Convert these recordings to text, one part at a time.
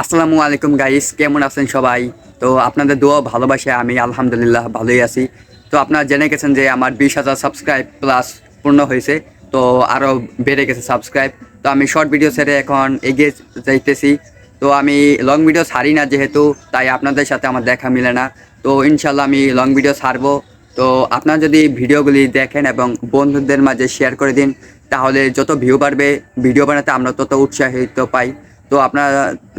আসসালামু আলাইকুম গাইস, কেমন আছেন সবাই? তো আপনাদের দোয়া ভালোবাসে আমি আলহামদুলিল্লাহ ভালোই আছি। তো আপনারা জেনে গেছেন যে আমার বিশ হাজার সাবস্ক্রাইব প্লাস পূর্ণ হয়েছে, তো আরও বেড়ে গেছে সাবস্ক্রাইব তো আমি শর্ট ভিডিও ছেড়ে এখন এগিয়ে যাইতেছি। তো আমি লং ভিডিও ছাড়ি না যেহেতু, তাই আপনাদের সাথে আমার দেখা মিলে না। তো ইনশাল্লাহ আমি লং ভিডিও ছাড়বো। তো আপনারা যদি ভিডিওগুলি দেখেন এবং বন্ধুদের মাঝে শেয়ার করে দিন, তাহলে যত ভিউ বাড়বে ভিডিও বানাতে আমরা তত উৎসাহিত পাই। তো আপনারা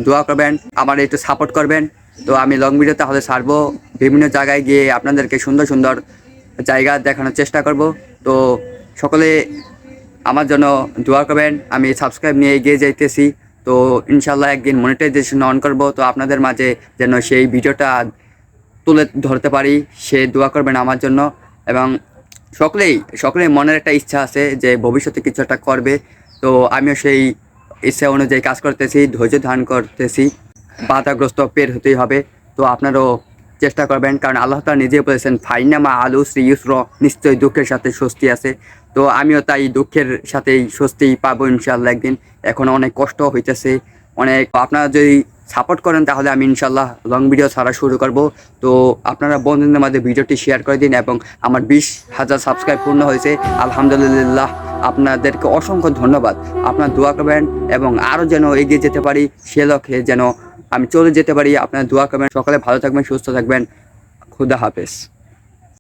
দোয়া করবেন, আমার একটু সাপোর্ট করবেন। তো আমি লং ভিডিও তাহলে ছাড়বো বিভিন্ন জায়গায় গিয়ে আপনাদেরকে সুন্দর সুন্দর জায়গা দেখানোর চেষ্টা করব। তো সকলে আমার জন্য দোয়া করবেন। আমি সাবস্ক্রাইব নিয়ে এগিয়ে যাইতেছি। তো ইনশাল্লাহ একদিন মনিটাইজেশন অন করব। তো আপনাদের মাঝে যেন সেই ভিডিওটা তুলে ধরতে পারি, সে দোয়া করবেন আমার জন্য। এবং সকলেই সকলেই মনের একটা ইচ্ছা আছে যে ভবিষ্যতে কিছু একটা করবে। তো আমিও সেই ইচ্ছা অনুযায়ী কাজ করতেছি, ধৈর্য ধারণ করতেছি, বাধাগ্রস্ত পের হতেই হবে। তো আপনারও চেষ্টা করবেন, কারণ আল্লাহ তালা নিজেই বলেছেন, ফাইনামা আলু শ্রী ইউসর, নিশ্চয়ই দুঃখের সাথে স্বস্তি আছে। তো আমিও তাই দুঃখের সাথেই স্বস্তি পাবো ইনশাল্লাহ একদিন। এখন অনেক কষ্ট হইতেছে, অনেক আপনারা যদি সাপোর্ট করেন, তাহলে আমি ইনশাল্লাহ লং ভিডিও ছাড়া শুরু করব। তো আপনারা বন্ধুদের মাঝে ভিডিওটি শেয়ার করে দিন এবং আমার বিশ হাজার সাবস্ক্রাইব পূর্ণ হয়েছে। আলহামদুলিল্লাহ। আপনাদেরকে অসংখ্য ধন্যবাদ। আপনার দোয়া করবেন এবং আরও যেন এগিয়ে যেতে পারি, সে লক্ষ্যে যেন আমি চলে যেতে পারি। আপনার দোয়া করবেন। সকালে ভালো থাকবেন, সুস্থ থাকবেন। খুদা হাফেজ।